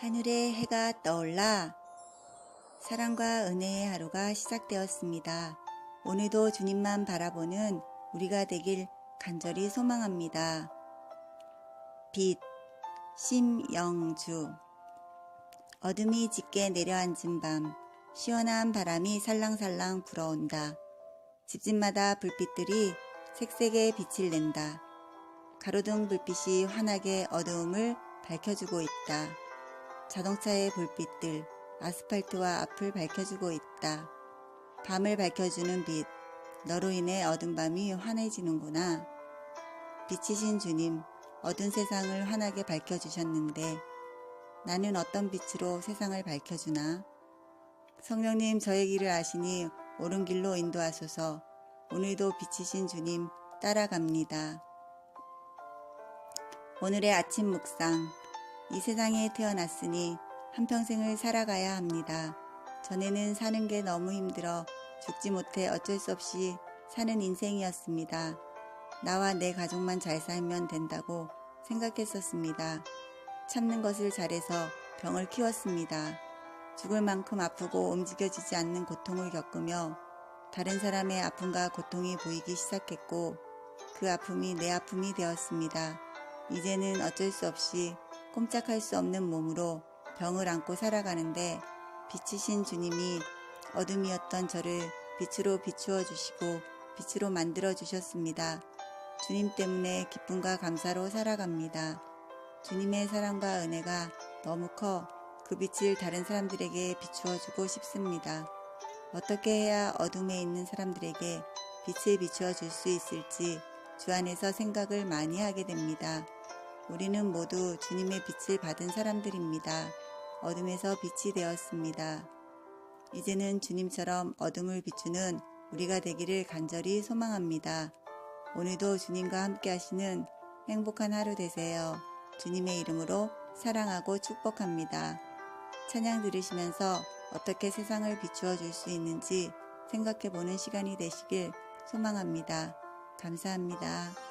하늘에 해가 떠올라 사랑과 은혜의 하루가 시작되었습니다. 오늘도 주님만 바라보는 우리가 되길 간절히 소망합니다. 빛 심영주 어둠이 짙게 내려앉은 밤 시원한 바람이 살랑살랑 불어온다. 집집마다 불빛들이 색색의 빛을 낸다. 가로등 불빛이 환하게 어두움을 밝혀주고 있다. 자동차의 불빛들, 아스팔트와 앞을 밝혀주고 있다. 밤을 밝혀주는 빛, 너로 인해 어두운 밤이 환해지는구나. 빛이신 주님, 어두운 세상을 환하게 밝혀주셨는데, 나는 어떤 빛으로 세상을 밝혀주나? 성령님 저의 길을 아시니 옳은 길로 인도하소서 오늘도 빛이신 주님 따라갑니다. 오늘의 아침 묵상. 이 세상에 태어났으니 한평생을 살아가야 합니다. 전에는 사는 게 너무 힘들어 죽지 못해 어쩔 수 없이 사는 인생이었습니다. 나와 내 가족만 잘 살면 된다고 생각했었습니다. 참는 것을 잘해서 병을 키웠습니다. 죽을 만큼 아프고 움직여지지 않는 고통을 겪으며 다른 사람의 아픔과 고통이 보이기 시작했고 그 아픔이 내 아픔이 되었습니다. 이제는 어쩔 수 없이 꼼짝할 수 없는 몸으로 병을 안고 살아가는데 빛이신 주님이 어둠이었던 저를 빛으로 비추어 주시고 빛으로 만들어 주셨습니다. 주님 때문에 기쁨과 감사로 살아갑니다. 주님의 사랑과 은혜가 너무 커 그 빛을 다른 사람들에게 비추어 주고 싶습니다. 어떻게 해야 어둠에 있는 사람들에게 빛을 비추어 줄 수 있을지 주 안에서 생각을 많이 하게 됩니다. 우리는 모두 주님의 빛을 받은 사람들입니다. 어둠에서 빛이 되었습니다. 이제는 주님처럼 어둠을 비추는 우리가 되기를 간절히 소망합니다. 오늘도 주님과 함께 하시는 행복한 하루 되세요. 주님의 이름으로 사랑하고 축복합니다. 찬양 들으시면서 어떻게 세상을 비추어 줄 수 있는지 생각해 보는 시간이 되시길 소망합니다. 감사합니다.